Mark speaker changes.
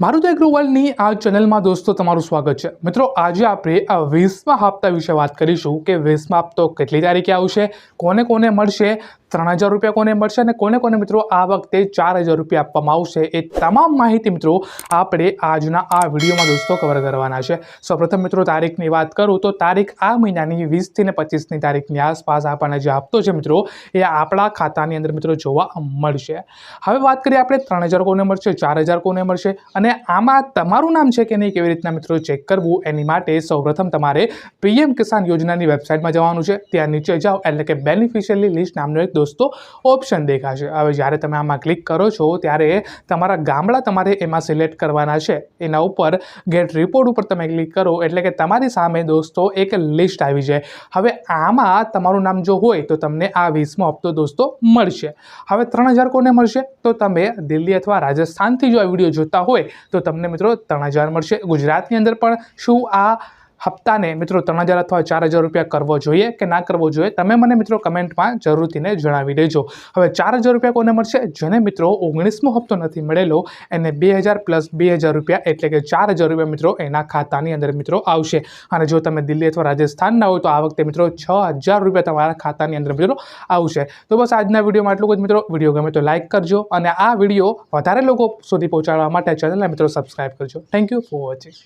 Speaker 1: મારુતિ અગ્રવાલની આ ચેનલમાં દોસ્તો તમારું સ્વાગત છે. મિત્રો, આજે આપણે આ વીસમા હપ્તા વિશે વાત કરીશું કે વીસમા હપ્તો કેટલી તારીખે આવશે, કોને કોને મળશે ત્રણ હજાર રૂપિયા કોને મળશે અને કોને કોને મિત્રો આ વખતે ચાર હજાર રૂપિયા આપવામાં આવશે એ તમામ માહિતી મિત્રો આપણે આજના આ વિડીયોમાં દોસ્તો કવર કરવાના છે. સૌપ્રથમ મિત્રો તારીખની વાત કરું તો તારીખ આ મહિનાની વીસથી ને પચીસની તારીખની આસપાસ આપણને જે આપતો છે મિત્રો એ આપણા ખાતાની અંદર મિત્રો જોવા મળશે. હવે વાત કરીએ આપણે ત્રણ હજાર કોને મળશે, ચાર હજાર કોને મળશે અને આમાં તમારું નામ છે કે નહીં કેવી રીતના મિત્રો ચેક કરવું એની માટે સૌપ્રથમ તમારે પીએમ કિસાન યોજનાની વેબસાઇટમાં જવાનું છે. ત્યાં નીચે જાઓ એટલે કે બેનિફિશિયરી લિસ્ટ નામનો એક દોસ્તો ઓપ્શન દેખાશે. હવે જ્યારે તમે આમાં ક્લિક કરો છો, ત્યારે તમારા ગામડા તમારે એમાં સિલેક્ટ કરવાના છે. એના ઉપર ગેટ રિપોર્ટ ઉપર તમે ક્લિક કરો, એટલે કે તમારી સામે દોસ્તો એક લિસ્ટ આવી જાય. હવે આમાં તમારું નામ જો હોય, તો તમને આ વીસમો હપ્તો દોસ્તો મળશે. હવે ત્રણ હજાર કોને મળશે? તો તમે દિલ્હી અથવા રાજસ્થાનથી જો આ વીડિયો જોતા હોય, તો તમને મિત્રો ત્રણ હજાર મળશે. ગુજરાતની અંદર પણ શું આ હપ્તાને મિત્રો ત્રણ હજાર અથવા ચાર હજાર રૂપિયા કરવો જોઈએ કે ના કરવો જોઈએ, તમે મને મિત્રો કમેન્ટમાં જરૂરથીને જણાવી દેજો. હવે ચાર હજાર રૂપિયા કોને મળશે? જેને મિત્રો ઓગણીસમો હપ્તો નથી મળેલો, એને બે હજાર પ્લસ બે હજાર રૂપિયા એટલે કે ચાર હજાર રૂપિયા મિત્રો એના ખાતાની અંદર મિત્રો આવશે. અને જો તમે દિલ્હી અથવા રાજસ્થાનના હોય તો આ વખતે મિત્રો છ હજાર રૂપિયા તમારા ખાતાની અંદર મિત્રો આવશે. તો બસ આજના વિડીયોમાં આટલું જ મિત્રો. વીડિયો ગમે તો લાઇક કરજો અને આ વીડિયો વધારે લોકો સુધી પહોંચાડવા માટે ચેનલને મિત્રો સબસ્ક્રાઈબ કરજો. Thank you for watching